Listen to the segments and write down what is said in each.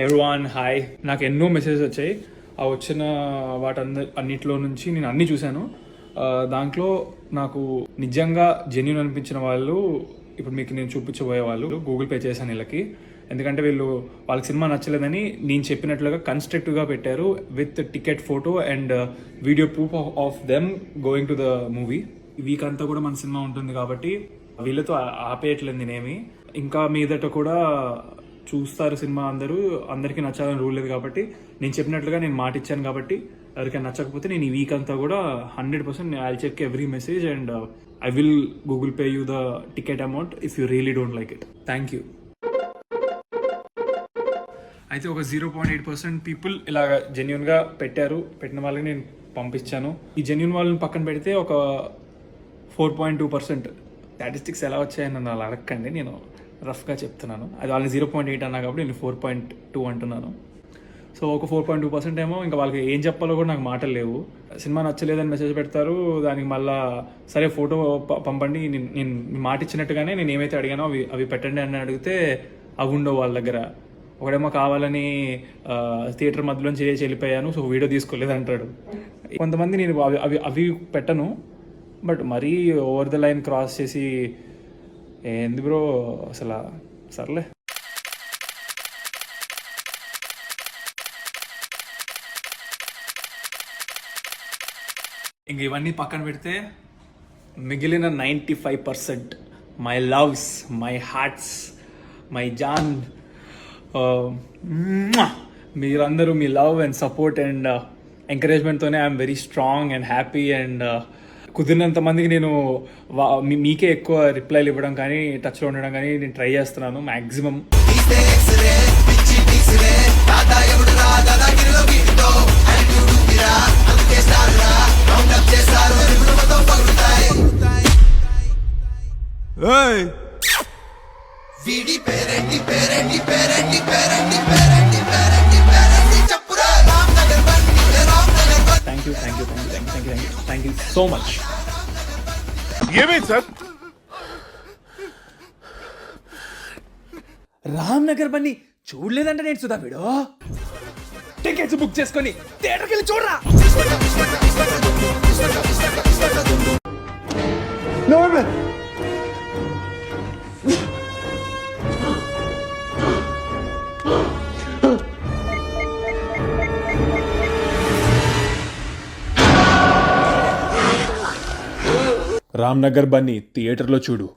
హెర్వాన్ hi నాకు ఎన్నో messages వచ్చాయి. ఆ వచ్చిన వాటంద అన్నిట్లో నుంచి నేను అన్ని చూశాను. దాంట్లో నాకు నిజంగా జెన్యున్ అనిపించిన వాళ్ళు ఇప్పుడు మీకు నేను చూపించబోయే వాళ్ళు గూగుల్ పే చేశాను వీళ్ళకి. ఎందుకంటే వీళ్ళు వాళ్ళకి సినిమా నచ్చలేదని నేను చెప్పినట్లుగా కన్స్ట్రక్టివ్గా పెట్టారు with ticket photo and video proof of them going to the movie week అంతా కూడా మన సినిమా ఉంటుంది కాబట్టి వీళ్ళతో ఆపేయట్లేదు నేనేమి. ఇంకా మీదట కూడా చూస్తారు సినిమా అందరూ. అందరికీ నచ్చాలని రూల్ లేదు కాబట్టి నేను చెప్పినట్లుగా నేను మాట ఇచ్చాను కాబట్టి ఎవరికైనా నచ్చకపోతే నేను ఈ వీక్ అంతా కూడా hundred percent I check every message and I will Google pay you the ticket amount if you really don't like it thank you అయితే ఒక zero point eight percent people ఇలాగ జెన్యున్గా పెట్టారు. పెట్టిన వాళ్ళకి నేను పంపించాను. ఈ జెన్యున్ వాళ్ళని పక్కన పెడితే ఒక four point two percent statistics ఎలా వచ్చాయని నన్ను అలా అడగండి నేను రఫ్గా చెప్తున్నాను. అది వాళ్ళని జీరో పాయింట్ ఎయిట్ అన్నా కాబట్టి నేను ఫోర్ పాయింట్ టూ అంటున్నాను. సో ఒక ఫోర్ పాయింట్ టూ పర్సెంట్ ఏమో ఇంకా వాళ్ళకి ఏం చెప్పాలో కూడా నాకు మాటలు లేవు. సినిమా నచ్చలేదని మెసేజ్ పెడతారు. దానికి మళ్ళా సరే ఫోటో పంపండి. నేను నేను మాట ఇచ్చినట్టుగానే నేను ఏమైతే అడిగానో అవి అవి పెట్టండి అని అడిగితే అవి ఉండవు వాళ్ళ దగ్గర. ఒకడేమో కావాలని థియేటర్ మధ్యలోంచి చేసి వెళ్ళిపోయాను. సో వీడియో తీసుకోలేదు అంటాడు. కొంతమంది నేను అవి అవి అవి పెట్టను. బట్ మరీ ఓవర్ ద లైన్ క్రాస్ చేసి ఏంది బ్రో? అసలు సర్లే. ఇంక ఇవన్నీ పక్కన పెడితే మిగిలిన ninety five percent my loves my hearts my John మీరందరూ మీ love and support and ఎంకరేజ్మెంట్తోనే I'm very strong and happy and కుదిరినంత మందికి నేను మీకే ఎక్కువ రిప్లైలు ఇవ్వడం కానీ టచ్లో ఉండడం కానీ నేను ట్రై చేస్తున్నాను maximum thank you thank you thank you so much ఏమైంది సార్ రామ్ నగర్ బన్ని చూడలేదంటే నేను సుధా వీడు. టికెట్స్ బుక్ చేసుకొని థియేటర్కి వెళ్ళి చూడరా. రామ్ నగర్ బన్ని థియేటర్లో చూడు.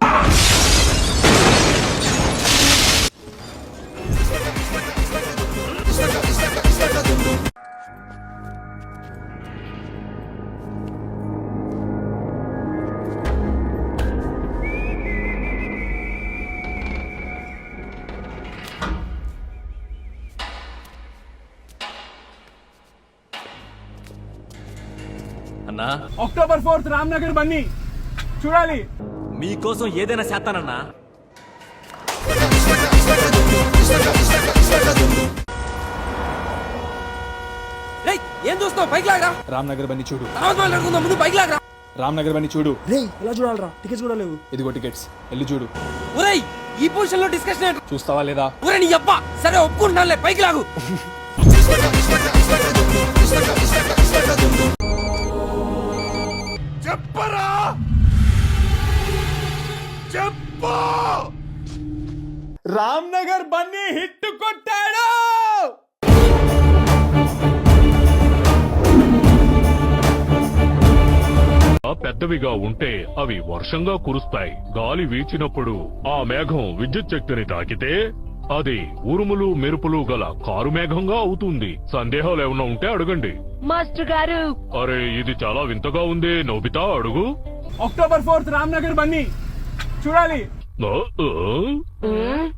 అన్నా. అక్టోబర్ ఫోర్త్ రామ్ నగర్ బన్ని చూడాలి. మీకోసం ఏదైనా చేస్తానన్నా. రేయ్ ఏం చూస్తావు పైకి లాగరా? రామ్ నగర్ బన్ని చూడు. ముందు పైకి లాగరా? రామ్ నగర్ చూడు. రేయ్ ఎలా చూడాలరా? టికెట్స్ కూడా లేవు. ఇదిగో టికెట్స్ వెళ్ళి చూడు. ఒరేయ్ ఈ పొజిషన్లో డిస్కషన్ ఏంటి చూస్తావా లేదా? ఒరే నీ అబ్బా! సరే ఒప్పుకుంటున్నానులే పైకి లాగు. చెప్పరా! చెప్పు! రామ్ నగర్ బన్నీ హిట్ కొట్టాడు! పెద్దవిగా ఉంటే అవి వర్షంగా కురుస్తాయి. గాలి వీచినప్పుడు ఆ మేఘం విద్యుత్ శక్తిని తాకితే అది ఉరుములు మెరుపులు గల కారు మేఘంగా అవుతుంది. సందేహాలు ఏమన్నా ఉంటే అడగండి. మాస్టర్ గారు. అరే ఇది చాలా వింతగా ఉంది. నోబితా అడుగు. అక్టోబర్ ఫోర్త్ రామ్ నగర్ బన్నీ చూడాలి ఆ, ఆ?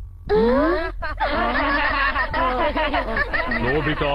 నోబితా